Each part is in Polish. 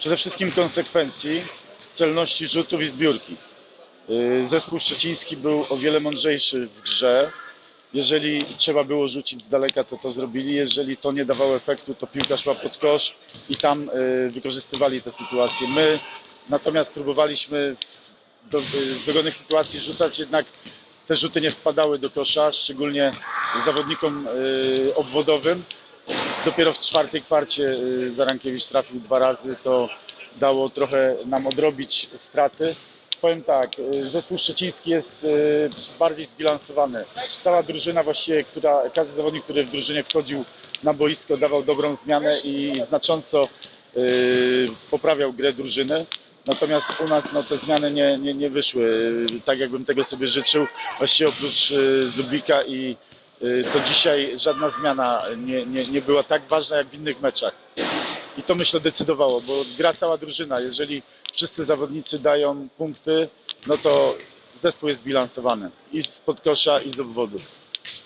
Przede wszystkim konsekwencji, celności rzutów i zbiórki. Yy, Zespół szczeciński był o wiele mądrzejszy w grze. Jeżeli trzeba było rzucić z daleka, to to zrobili. Jeżeli to nie dawało efektu, to piłka szła pod kosz i tam yy, wykorzystywali tę sytuację. My natomiast próbowaliśmy z dogodnych sytuacji rzucać, jednak te rzuty nie wpadały do kosza, szczególnie zawodnikom obwodowym. Dopiero w czwartej kwarcie yy, Zarankiewicz trafił dwa razy, to dało trochę nam odrobić straty. Powiem tak, yy, zespół szczeciński jest yy, bardziej zbilansowany. Cała drużyna właściwie, która, każdy zawodnik, który w drużynie wchodził na boisko dawał dobrą zmianę i znacząco poprawiał grę drużyny. Natomiast u nas no, te zmiany nie, nie, nie wyszły tak, jakbym tego sobie życzył. Właściwie oprócz Zubika i to dzisiaj żadna zmiana nie, nie, nie była tak ważna jak w innych meczach. I to myślę decydowało, bo gra cała drużyna. Jeżeli wszyscy zawodnicy dają punkty, no to zespół jest bilansowany i z podkosza i z obwodu.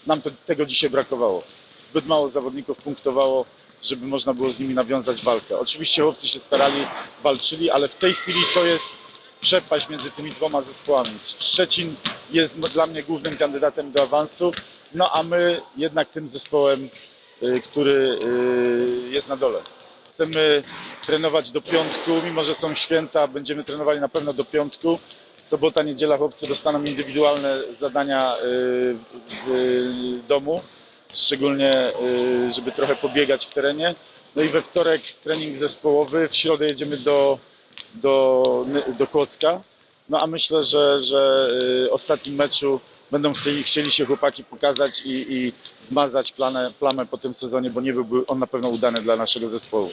Nam to, tego dzisiaj brakowało. Zbyt mało zawodników punktowało, żeby można było z nimi nawiązać walkę. Oczywiście chłopcy się starali, walczyli, ale w tej chwili to jest przepaść między tymi dwoma zespołami. Szczecin jest dla mnie głównym kandydatem do awansu, no a my jednak tym zespołem, y, który y, jest na dole. Chcemy trenować do piątku, mimo że są święta, będziemy trenowali na pewno do piątku. Sobota, niedziela chłopcy dostaną indywidualne zadania y, w domu, szczególnie żeby trochę pobiegać w terenie. No i we wtorek trening zespołowy, w środę jedziemy do, do, do Kłodzka. No a myślę, że, że ostatnim meczu będą chcieli, chcieli się chłopaki pokazać i, i zmazać planę, plamę po tym sezonie, bo nie byłby on na pewno udany dla naszego zespołu.